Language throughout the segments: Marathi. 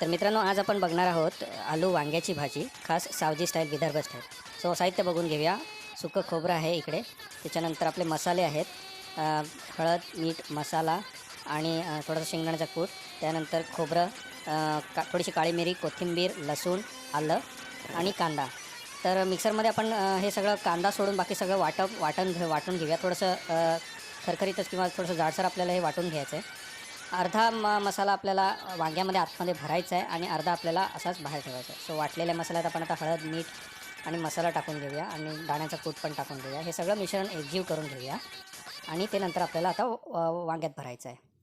तर मित्रांनो आज आपण बघणार आहोत आलू वांग्याची भाजी खास Saoji style Vidarbha style so साहित्य बघून घेऊया. सुकं खोबरं आहे इकडे. त्याच्यानंतर आपले मसाले आहेत. हळद मीठ मसाला आणि थोडंसं शेंगदाण्याचा कूट. त्यानंतर खोबरं का थोडीशी काळी मिरी कोथिंबीर लसूण आलं आणि कांदा. तर मिक्सरमध्ये आपण हे सगळं कांदा सोडून बाकी सगळं वाटप वाटण घे वाटून घेऊया. थोडंसं खरखरीतच किंवा थोडंसं जाडसर आपल्याला हे वाटून घ्यायचं आहे अर्धा म मसाला आपल्याला वांग्यामध्ये आतमध्ये भरायचा आहे आणि अर्धा आपल्याला असाच बाहेर ठेवायचा आहे. सो वाटलेल्या मसाल्यात आपण आता हळद मीठ आणि मसाला टाकून घेऊया आणि दाण्याचा कूट पण टाकून घेऊया. हे सगळं मिश्रण एकजीव करून घेऊया आणि ते नंतर आपल्याला आता व- वांग्यात भरायचं आहे.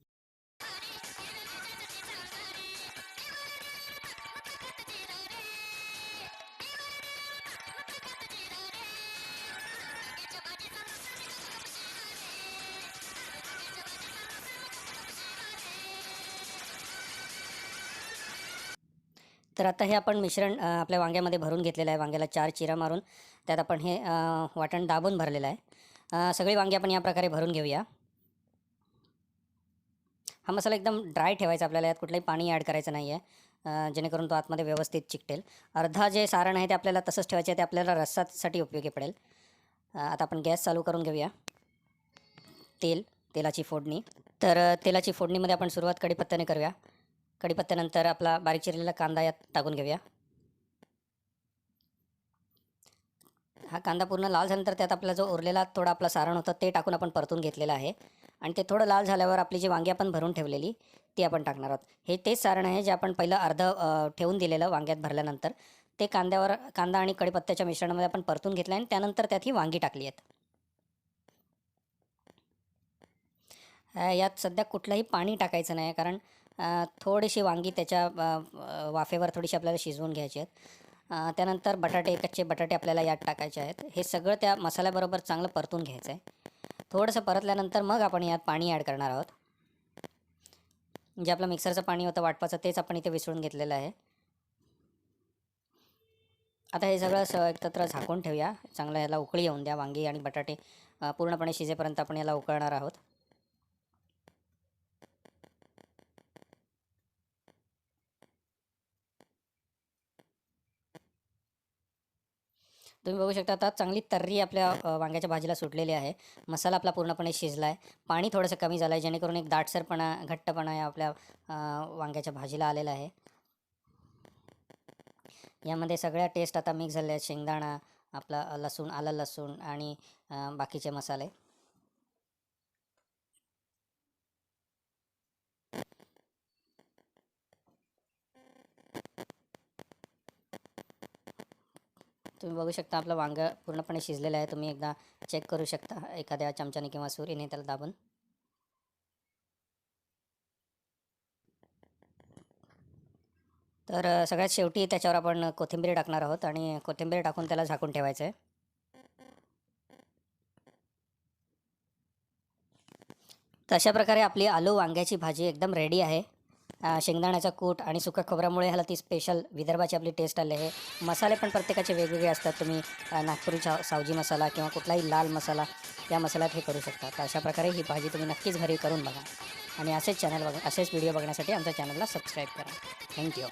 तर आता हे आपण मिश्रण आपल्या वांग्यामध्ये भरून घेतलेलं आहे. वांग्याला चार चिरा मारून त्यात आपण हे वाटण दाबून भरलेलं आहे. सगळी वांगी आपण या प्रकारे भरून घेऊया. हा मसाला एकदम ड्राय ठेवायचा आपल्याला. यात कुठलंही पाणी ॲड करायचं नाही आहे. जेणेकरून तो आतमध्ये व्यवस्थित चिकटेल. अर्धा जे सारण आहे ते आपल्याला तसंच ठेवायचं आहे. ते आपल्याला रस्सासाठी उपयोगी पडेल. आता आपण गॅस चालू करून घेऊया. तेल तेलाची फोडणी. तर तेलाची फोडणीमध्ये आपण सुरुवात कडीपत्त्याने करूया. कढीपत्त्यानंतर आपला बारीक चिरलेला कांदा यात टाकून घेऊया. हा कांदा पूर्ण लाल झाल्यानंतर त्यात आपला जो उरलेला थोडा आपला सारण होतं ते टाकून आपण परतून घेतलेलं आहे. आणि ते थोडं लाल झाल्यावर आपली जी वांगी आपण भरून ठेवलेली ती आपण टाकणार आहोत. हे तेच सारण आहे जे आपण पहिलं अर्धं ठेवून दिलेलं वांग्यात भरल्यानंतर. ते कांद्यावर कांदा आणि कढीपत्त्याच्या मिश्रणामध्ये आपण परतून घेतलं आणि त्यानंतर त्यात ही वांगी टाकली आहेत. यात सध्या कुठलंही पाणी टाकायचं नाही कारण थोडीशी वांगी त्याच्या वाफेवर थोडीशी आपल्याला शिजवून घ्यायची आहेत. त्यानंतर बटाटे कच्चे बटाटे आपल्याला यात टाकायचे आहेत. हे सगळं त्या मसाल्याबरोबर चांगलं परतून घ्यायचं आहे थोडंसं परतल्यानंतर मग आपण यात पाणी ॲड करणार आहोत. जे आपलं मिक्सरचं पाणी होतं वाटपाचं तेच आपण इथे विसळून घेतलेलं आहे. आता हे सगळं स एकत्र झाकून ठेवूया. चांगलं याला उकळी येऊन द्या. वांगी आणि बटाटे पूर्णपणे शिजेपर्यंत आपण याला उकळणार आहोत. तुम्ही बघू शकता आता चांगली तर्री आपल्या वांग्याच्या भाजीला सुटलेली आहे. मसाला आपला पूर्णपणे शिजला आहे पाणी थोडंसं कमी झालं आहे जेणेकरून एक दाटसरपणा घट्टपणा या आपल्या वांग्याच्या भाजीला आलेला आहे. यामध्ये सगळ्या टेस्ट आता मिक्स झाल्या आहेत. शेंगदाणा आपला लसूण आलं लसूण आणि बाकीचे मसाले. तुम्ही बघू शकता आपलं वांगं पूर्णपणे शिजलेलं आहे. तुम्ही एकदा चेक करू शकता एखाद्या चमच्याने किंवा सुरीने त्याला दाबून. तर सगळ्यात शेवटी त्याच्यावर आपण कोथिंबीर टाकणार आहोत आणि कोथिंबीर टाकून त्याला झाकून ठेवायचं आहे तर अशा प्रकारे आपली आलू वांग्याची भाजी एकदम रेडी आहे. शेंगदाण्याचा कूट आणि सुक्या खोबऱ्यामुळे ह्याला ती स्पेशल विदर्भाची आपली टेस्ट आली आहे. मसाले पण प्रत्येकाचे वेगवेगळे असतात. तुम्ही अ, नागपुरी सावजी मसाला किंवा कुठलाही लाल मसाला या मसाल्यात हे करू शकता. तर अशा प्रकारे ही भाजी तुम्ही नक्कीच घरी करून बघा. आणि असेच चॅनल बघ असेच व्हिडिओ बघण्यासाठी आमच्या चॅनलला सबस्क्राईब करा. थँक्यू